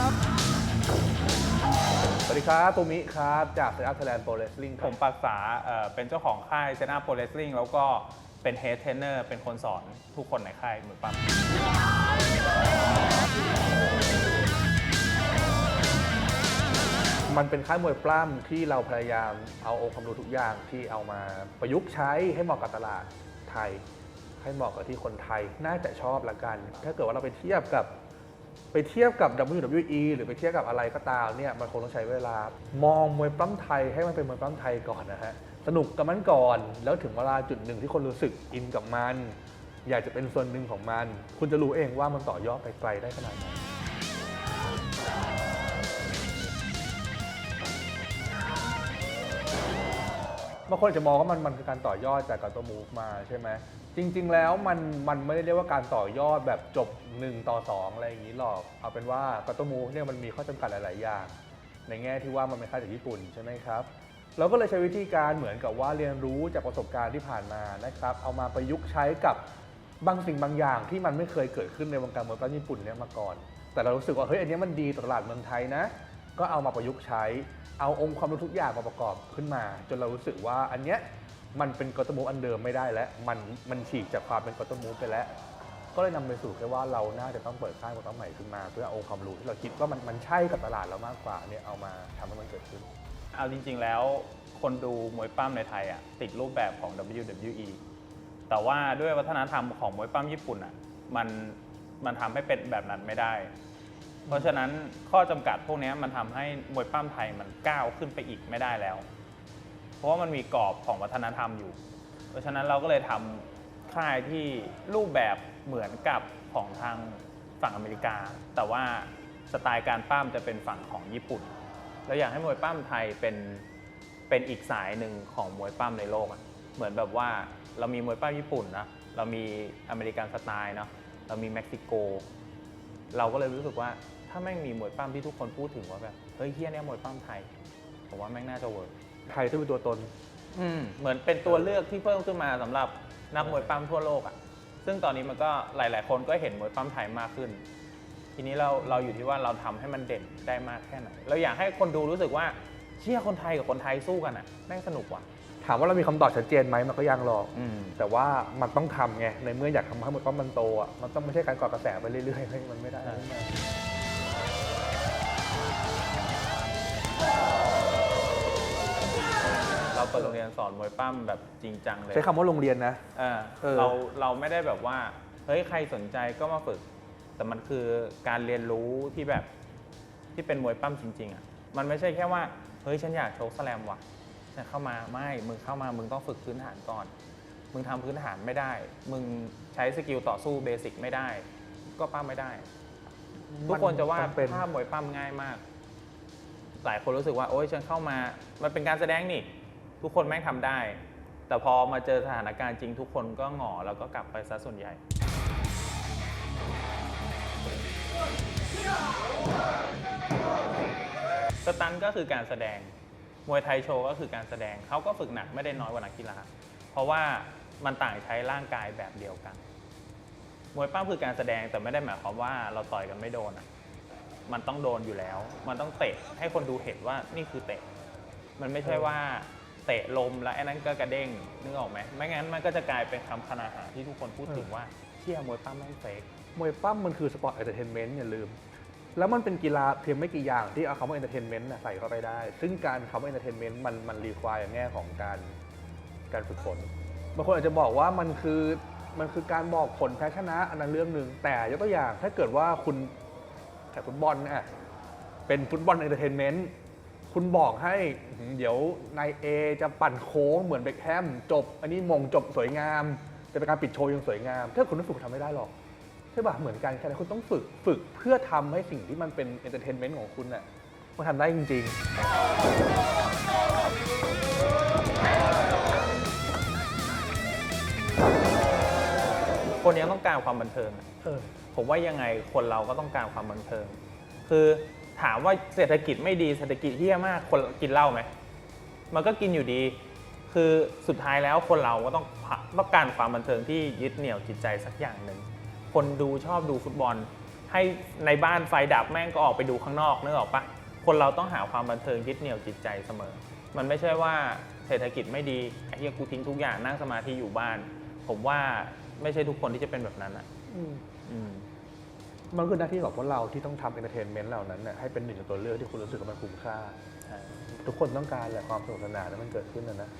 ครับสวัสดีครับตูมิครับจาก Set Up Thailand Pro Wrestling ผมปรักษาเอ่อเป็นเจ้าของค่ายเซนาโปรเลสลิงแล้วก็เป็นเฮดเทรนเนอร์เป็นคนสอนทุกคนในค่ายเหมือนปั๊มมันเป็นค่ายมวยปล้ำที่เราพยายามเอาองค์ความรู้ทุกอย่างที่เอามาประยุกต์ใช้ให้เหมาะกับตลาดไทย ให้เหมาะกับที่คนไทยน่าจะชอบละกัน ถ้าเกิดว่าเราไปเทียบกับ ไปเทียบกับ WWE หรือไปเทียบกับอะไรก็ตามเนี่ยมันคงต้องใช้เวลามองมวยปล้ำไทยให้มันเป็นมวยปล้ำไทยก่อนนะฮะสนุกกับมันก่อน แล้วถึงเวลาจุดหนึ่งที่คนรู้สึกอินกับมัน อยากจะเป็นส่วนหนึ่งของมัน คุณจะรู้เองว่ามันต่อยอดไปไกลได้ขนาดไหน บางคนอาจจะมองว่ามันมันคือการต่อยอดจากการตัวมูฟมาใช่ไหมจริง ๆ แล้วมันมันไม่ได้เรียกว่าการต่อยอดแบบจบ 1 ต่อ 2 อะไรอย่างนี้หรอกเอาเป็นว่าการตัวมูฟเนี่ยมันมีข้อจำกัดหลาย ๆ อย่าง ในแง่ที่ว่ามันเป็นค่ายจากญี่ปุ่นใช่ไหมครับเราก็เลยใช้วิธีการเหมือนกับว่าเรียนรู้จากประสบการณ์ที่ผ่านมานะครับเอามาประยุกต์ใช้กับบางสิ่งบางอย่างที่มันไม่เคยเกิดขึ้นในวงการมวยปล้ำญี่ปุ่นเนี่ยมาก่อน แต่เรารู้สึกว่าเฮ้ยอันนี้มันดีต่อตลาดเมืองไทยนะ ก็เอามาประยุกต์ใช้ เอาองค์ความรู้ทุกอย่างมาประกอบขึ้นมา จนเรารู้สึกว่าอันเนี้ยมันเป็นกอตมูฟอันเดิมไม่ได้แล้ว มันมันฉีกจากความเป็นกอตมูฟไปแล้ว ก็เลยนำไปสู่แค่ว่าเราน่าจะต้องเปิดค่ายมวยปั้มใหม่ขึ้นมา เพื่อเอาองค์ความรู้ที่เราคิดว่ามันมันใช่กับตลาดเรามากกว่าเนี่ยเอามาทำให้มันเกิดขึ้น เอาจริง ๆ แล้วคนดูมวยปั้มในไทยอะติดรูปแบบของ WWE แต่ว่าด้วยวัฒนธรรมของมวยปั้มญี่ปุ่นอะมันมันทำให้เป็นแบบนั้นไม่ได้ เพราะฉะนั้นข้อจำกัดพวกเนี้ยมันทำให้มวยปั้มไทยมันก้าวขึ้นไปอีกไม่ได้แล้ว เพราะว่ามันมีกรอบของวัฒนธรรมอยู่ เพราะฉะนั้นเราก็เลยทำค่ายที่รูปแบบเหมือนกับของทางฝั่งอเมริกา แต่ว่าสไตล์การปั้มจะเป็นฝั่งของญี่ปุ่น เราอยากให้มวยปั้มไทยเป็นเป็นอีกสายหนึ่งของมวยปั้มในโลกอะเหมือนแบบว่าเรามีมวยปั้มญี่ปุ่นนะ เรามีอเมริกันสไตล์เนาะ เรามีเม็กซิโก เราก็เลยรู้สึกว่า ถ้าแม่งมีมวยปั้มที่ทุกคนพูดถึงว่าแบบเฮ้ยเฮียเนี่ยมวยปั้มไทย ผมว่าแม่งน่าจะเวิร์กไทยต้องเป็นตัวตน อืมเหมือนเป็นตัวเลือกที่เพิ่มขึ้นมาสำหรับนักมวยปั้มทั่วโลกอะ่ะ ซึ่งตอนนี้มันก็หลาย ๆ คนก็เห็นมวยปั้มไทยมากขึ้น ทีนี้เราเราอยู่ที่ว่าเราทำให้มันเด่นได้มากแค่ไหน เราอยากให้คนดูรู้สึกว่าเชี่ยคนไทยกับคนไทยสู้กันอะ่ะแม่งสนุกว่ะ ถามว่าเรามีคำตอบชัดเจนไหมมันก็ยังหรอก อืม แต่ว่ามันต้องทำไง ในเมื่ออยากทำให้มวยปั้มมันโตอะ มันต้องไม่ใช่การก่อกระแสไปเรื่อยๆเฮ้ยมันไม่ได้ ใช่ เราเปิดโรงเรียนสอนมวยปั้มแบบจริงจังเลยใช้คำว่าโรงเรียนนะ เออเออ เราเราไม่ได้แบบว่า เฮ้ยใครสนใจก็มาฝึก แต่มันคือการเรียนรู้ที่แบบที่เป็นมวยปั้มจริง ๆอะมันไม่ใช่แค่ว่า เฮ้ยฉันอยากโชว์สแลมว่ะฉันเข้ามาไม่มึงเข้ามามึงต้องฝึกพื้นฐานก่อน มึงทำพื้นฐานไม่ได้ มึงใช้สกิลต่อสู้เบสิกไม่ได้ ก็ปั้มไม่ได้ ทุกคนจะว่าต้องเป็น ภาพมวยปั้มง่ายมาก หลายคนรู้สึกว่าโอ๊ยฉันเข้ามา มันเป็นการแสดงนี่ทุกคนแม่งทำได้ แต่พอมาเจอสถานการณ์จริงทุกคนก็หงอแล้วก็กลับไปซะส่วนใหญ่ สตันก็คือการแสดง มวยไทยโชว์ก็คือการแสดงเขาก็ฝึกหนักไม่ได้น้อยกว่านักกีฬาเพราะว่ามันต่างใช้ร่างกายแบบเดียวกัน มวยปั้มคือการแสดงแต่ไม่ได้หมายความว่าเราต่อยกันไม่โดนอะ มันต้องโดนอยู่แล้ว มันต้องเตะให้คนดูเห็นว่านี่คือเตะ มันไม่ใช่ว่าเตะลมแล้วไอ้นั้นก็กระเด้งนึกออกไหมไม่งั้นมันก็จะกลายเป็นคำคนาหาที่ทุกคนพูดถึงว่าเชี่ยมวยปั้มแม่งเฟกมวยปั้มมันคือสปอร์ตเอนเตอร์เทนเมนต์อย่าลืม แล้วมันเป็นกีฬาเพียงไม่กี่อย่างที่เอาคำว่าเอนเตอร์เทนเมนต์ใส่เข้าไปได้ ซึ่งการคำว่าเอนเตอร์เทนเมนต์มันมันรีควายแง่ของการการฝึกฝนบางคนอาจจะบอกว่ามันคือมันคือการบอกผลแพ้ชนะอันนั้นเรื่องหนึ่งแต่ยกตัวอย่างถ้าเกิดว่าคุณ แข่งฟุตบอลเนี่ยเป็นฟุตบอลเอนเตอร์เทนเมนต์คุณบอกให้อื้อหือเดี๋ยวนายเอจะปั่นโค้งเหมือนเบคแฮมจบ อันนี้มงจบสวยงาม จะเป็นการปิดโชว์อยังสวยงาม ถ้าคุณไม่ฝึกคุณทำไม่ได้หรอกใช่ป่ะเหมือนกันแค่นั้นคุณต้องฝึกฝึกเพื่อทำให้สิ่งที่มันเป็นเอนเตอร์เทนเมนต์ของคุณน่ะมันทำได้จริงคนยังต้องการความบันเทิงอะๆเออ ผมว่ายังไงคนเราก็ต้องการความบันเทิง คือถามว่าเศรษฐกิจไม่ดีเศรษฐกิจเฮี้ยมากคนกินเหล้าไหมมันก็กินอยู่ดี คือสุดท้ายแล้วคนเราก็ต้องต้องการความบันเทิงที่ยึดเหนี่ยวจิตใจสักอย่างหนึ่งคนดูชอบดูฟุตบอล ให้ในบ้านไฟดับแม่งก็ออกไปดูข้างนอกนึกออกปะคนเราต้องหาความบันเทิงยึดเหนี่ยวจิตใจเสมอ มันไม่ใช่ว่าเศรษฐกิจไม่ดีไอ้เฮียกูทิ้งทุกอย่างนั่งสมาธิอยู่บ้าน ผมว่า ไม่ใช่ทุกคนที่จะเป็นแบบนั้นอะอืมอืม มันคือหน้าที่ของพวกเราที่ต้องทำเอนเตอร์เทนเมนต์เหล่านั้นน่ะให้เป็นหนึ่งในตัวเลือกที่คุณรู้สึกว่ามันคุ้มค่าใช่ทุกคนต้องการแหละความสนุกสนานนั้นมันเกิดขึ้นนะนะ